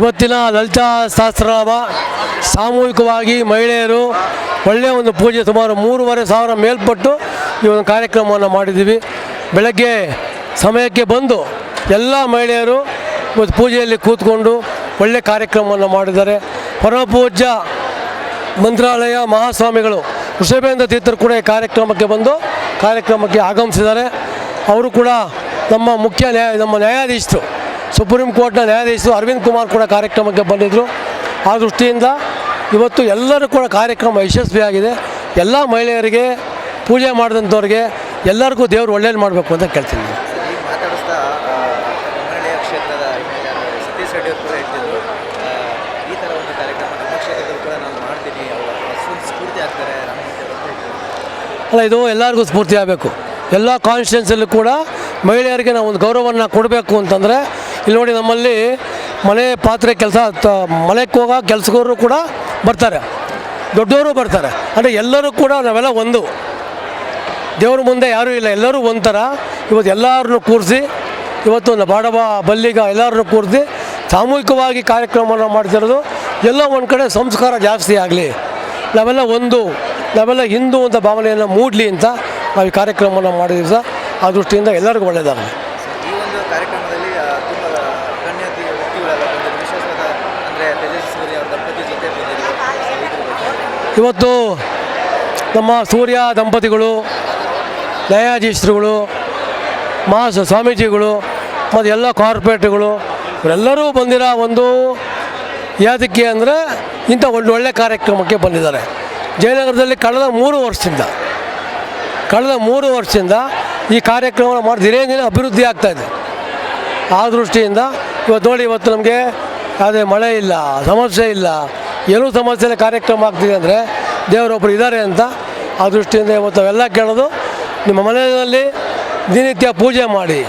ಇವತ್ತಿನ ಲಲಿತಾ ಸಹಸ್ರನಾಮ ಸಾಮೂಹಿಕವಾಗಿ ಮಹಿಳೆಯರು ಒಳ್ಳೆಯ ಒಂದು ಪೂಜೆ ಸುಮಾರು ಮೂರುವರೆ ಸಾವಿರ ಮೇಲ್ಪಟ್ಟು ಈ ಒಂದು ಕಾರ್ಯಕ್ರಮವನ್ನು ಮಾಡಿದ್ದೀವಿ. ಬೆಳಗ್ಗೆ ಸಮಯಕ್ಕೆ ಬಂದು ಎಲ್ಲ ಮಹಿಳೆಯರು ಇವತ್ತು ಪೂಜೆಯಲ್ಲಿ ಕೂತ್ಕೊಂಡು ಒಳ್ಳೆಯ ಕಾರ್ಯಕ್ರಮವನ್ನು ಮಾಡಿದ್ದಾರೆ. ಪರಮಪೂಜ್ಯ ಮಂತ್ರಾಲಯ ಮಹಾಸ್ವಾಮಿಗಳು ವೃಷಭೇಂದ್ರ ತೀರ್ಥರು ಕೂಡ ಈ ಕಾರ್ಯಕ್ರಮಕ್ಕೆ ಬಂದು ಕಾರ್ಯಕ್ರಮಕ್ಕೆ ಆಗಮಿಸಿದ್ದಾರೆ. ಅವರು ಕೂಡ ನಮ್ಮ ಮುಖ್ಯ ನ್ಯಾಯ ನಮ್ಮ ನ್ಯಾಯಾಧೀಶರು. ಸುಪ್ರೀಂ ಕೋರ್ಟ್ನ ನ್ಯಾಯಾಧೀಶರು ಅರವಿಂದ್ ಕುಮಾರ್ ಕೂಡ ಕಾರ್ಯಕ್ರಮಕ್ಕೆ ಬಂದಿದ್ದರು ಆ ದೃಷ್ಟಿಯಿಂದ ಇವತ್ತು ಎಲ್ಲರೂ ಕೂಡ ಕಾರ್ಯಕ್ರಮ ಯಶಸ್ವಿಯಾಗಿದೆ. ಎಲ್ಲ ಮಹಿಳೆಯರಿಗೆ ಪೂಜೆ ಮಾಡಿದಂಥವ್ರಿಗೆ ಎಲ್ಲರಿಗೂ ದೇವರು ಒಳ್ಳೇದು ಮಾಡಬೇಕು ಅಂತ ಕೇಳ್ತೀನಿ. ಅಲ್ಲ ಇದು ಎಲ್ಲರಿಗೂ ಸ್ಫೂರ್ತಿ ಆಗಬೇಕು. ಎಲ್ಲ ಕಾನ್ಸ್ಟಿಟ್ಯೂನ್ಸಲ್ಲೂ ಕೂಡ ಮಹಿಳೆಯರಿಗೆ ನಾವು ಒಂದು ಗೌರವವನ್ನು ಕೊಡಬೇಕು ಅಂತಂದರೆ ಇಲ್ಲಿ ನೋಡಿ ನಮ್ಮಲ್ಲಿ ಮನೆ ಪಾತ್ರೆ ಕೆಲಸ ಮನೆಗೆ ಹೋಗೋ ಕೆಲಸಗಾರರು ಕೂಡ ಬರ್ತಾರೆ. ದೊಡ್ಡವರು ಬರ್ತಾರೆ. ಅಂದರೆ ಎಲ್ಲರೂ ಕೂಡ ನಾವೆಲ್ಲ ಒಂದು. ದೇವ್ರ ಮುಂದೆ ಯಾರೂ ಇಲ್ಲ. ಎಲ್ಲರೂ ಒಂಥರ. ಇವತ್ತು ಎಲ್ಲರನ್ನು ಕೂರಿಸಿ, ಇವತ್ತು ಬಾಡಬ ಬಲ್ಲಿಗ ಎಲ್ಲರನ್ನು ಕೂರಿಸಿ ಸಾಮೂಹಿಕವಾಗಿ ಕಾರ್ಯಕ್ರಮವನ್ನು ಮಾಡ್ತಿರೋದು. ಎಲ್ಲ ಒಂದು ಕಡೆ ಸಂಸ್ಕಾರ ಜಾಸ್ತಿ ಆಗಲಿ. ನಾವೆಲ್ಲ ಒಂದು, ನಾವೆಲ್ಲ ಹಿಂದೂ ಅಂತ ಭಾವನೆಯನ್ನು ಮೂಡಲಿ ಅಂತ ನಾವು ಈ ಕಾರ್ಯಕ್ರಮವನ್ನು ಮಾಡಿದ್ವಿ ಸರ್. ಆ ದೃಷ್ಟಿಯಿಂದ ಎಲ್ಲರಿಗೂ ಒಳ್ಳೆಯದಾಗಲಿ ಈ ಒಂದು ಕಾರ್ಯಕ್ರಮದಲ್ಲಿ ಇವತ್ತು ನಮ್ಮ ಸೂರ್ಯ ದಂಪತಿಗಳು, ನ್ಯಾಯಾಧೀಶರುಗಳು, ಮಾ ಸ್ವಾಮೀಜಿಗಳು, ಮತ್ತು ಎಲ್ಲ ಕಾರ್ಪೊರೇಟ್ಗಳು ಇವರೆಲ್ಲರೂ ಬಂದಿರೋ ಒಂದು ಯಾದಕ್ಕೆ ಅಂದರೆ ಇಂಥ ಒಂದು ಒಳ್ಳೆ ಕಾರ್ಯಕ್ರಮಕ್ಕೆ ಬಂದಿದ್ದಾರೆ. ಜಯನಗರದಲ್ಲಿ ಕಳೆದ ಮೂರು ವರ್ಷದಿಂದ, ಕಳೆದ ಮೂರು ವರ್ಷದಿಂದ ಈ ಕಾರ್ಯಕ್ರಮ ಮಾಡಿ ದಿನೇ ದಿನ ಅಭಿವೃದ್ಧಿ ಆಗ್ತಾಯಿದೆ ಆ ದೃಷ್ಟಿಯಿಂದ ಇವತ್ತು ನೋಡಿ, ಇವತ್ತು ನಮಗೆ ಯಾವುದೇ ಮಳೆ ಇಲ್ಲ, ಸಮಸ್ಯೆ ಇಲ್ಲ. ಏನೂ ಸಮಸ್ಯೆ ಕಾರ್ಯಕ್ರಮ ಆಗ್ತಿದೆ ಅಂದರೆ ದೇವರೊಬ್ಬರು ಇದ್ದಾರೆ ಅಂತ ಆ ದೃಷ್ಟಿಯಿಂದ ಇವತ್ತು ಅವೆಲ್ಲ ಕೇಳೋದು, ನಿಮ್ಮ ಮನೆಯಲ್ಲಿ ದಿನನಿತ್ಯ ಪೂಜೆ ಮಾಡಿ,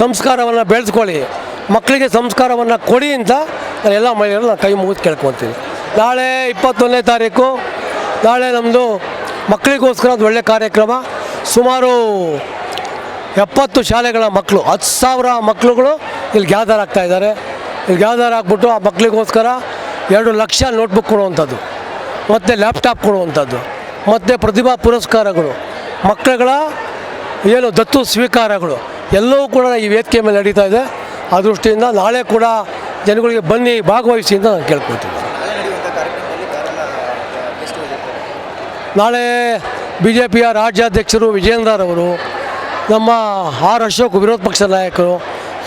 ಸಂಸ್ಕಾರವನ್ನು ಬೆಳೆಸ್ಕೊಳ್ಳಿ, ಮಕ್ಕಳಿಗೆ ಸಂಸ್ಕಾರವನ್ನು ಕೊಡಿ ಅಂತ ನಾನು ಎಲ್ಲ ಮಹಿಳೆಯರು ನಾನು ಕೈ ಮುಗಿದು ಕೇಳ್ಕೊತೀನಿ ನಾಳೆ ಇಪ್ಪತ್ತೊಂದನೇ ತಾರೀಕು, ನಾಳೆ ನಮ್ಮದು ಮಕ್ಕಳಿಗೋಸ್ಕರ ಒಂದು ಒಳ್ಳೆಯ ಕಾರ್ಯಕ್ರಮ. ಸುಮಾರು ಎಪ್ಪತ್ತು ಶಾಲೆಗಳ ಮಕ್ಕಳು, ಹತ್ತು ಸಾವಿರ ಮಕ್ಕಳುಗಳು ಇಲ್ಲಿ ಗ್ಯಾದರ್ ಆಗ್ತಾ ಇದ್ದಾರೆ. ಗ್ಯಾದರ್ ಆಗಿಬಿಟ್ಟು ಆ ಮಕ್ಕಳಿಗೋಸ್ಕರ ಎರಡು ಲಕ್ಷ ನೋಟ್ಬುಕ್ ಕೊಡುವಂಥದ್ದು, ಮತ್ತು ಲ್ಯಾಪ್ಟಾಪ್ ಕೊಡುವಂಥದ್ದು, ಮತ್ತು ಪ್ರತಿಭಾ ಪುರಸ್ಕಾರಗಳು, ಮಕ್ಕಳುಗಳ ಏನು ದತ್ತು ಸ್ವೀಕಾರಗಳು, ಎಲ್ಲವೂ ಕೂಡ ಈ ವೇದಿಕೆ ಮೇಲೆ ನಡೀತಾ ಇದೆ. ಆ ದೃಷ್ಟಿಯಿಂದ ನಾಳೆ ಕೂಡ ಜನಗಳಿಗೆ ಬನ್ನಿ, ಭಾಗವಹಿಸಿ ಅಂತ ನಾನು ಕೇಳ್ಕೊಳ್ತೀನಿ. ನಾಳೆ ಬಿ ಜೆ ಪಿಯ ರಾಜ್ಯಾಧ್ಯಕ್ಷರು ವಿಜೇಂದ್ರರವರು ನಮ್ಮ ಆರ್ ಅಶೋಕ್ ವಿರೋಧ ಪಕ್ಷದ ನಾಯಕರು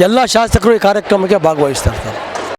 ಎಲ್ಲ ಶಾಸಕರು ಈ ಕಾರ್ಯಕ್ರಮಕ್ಕೆ ಭಾಗವಹಿಸ್ತಾ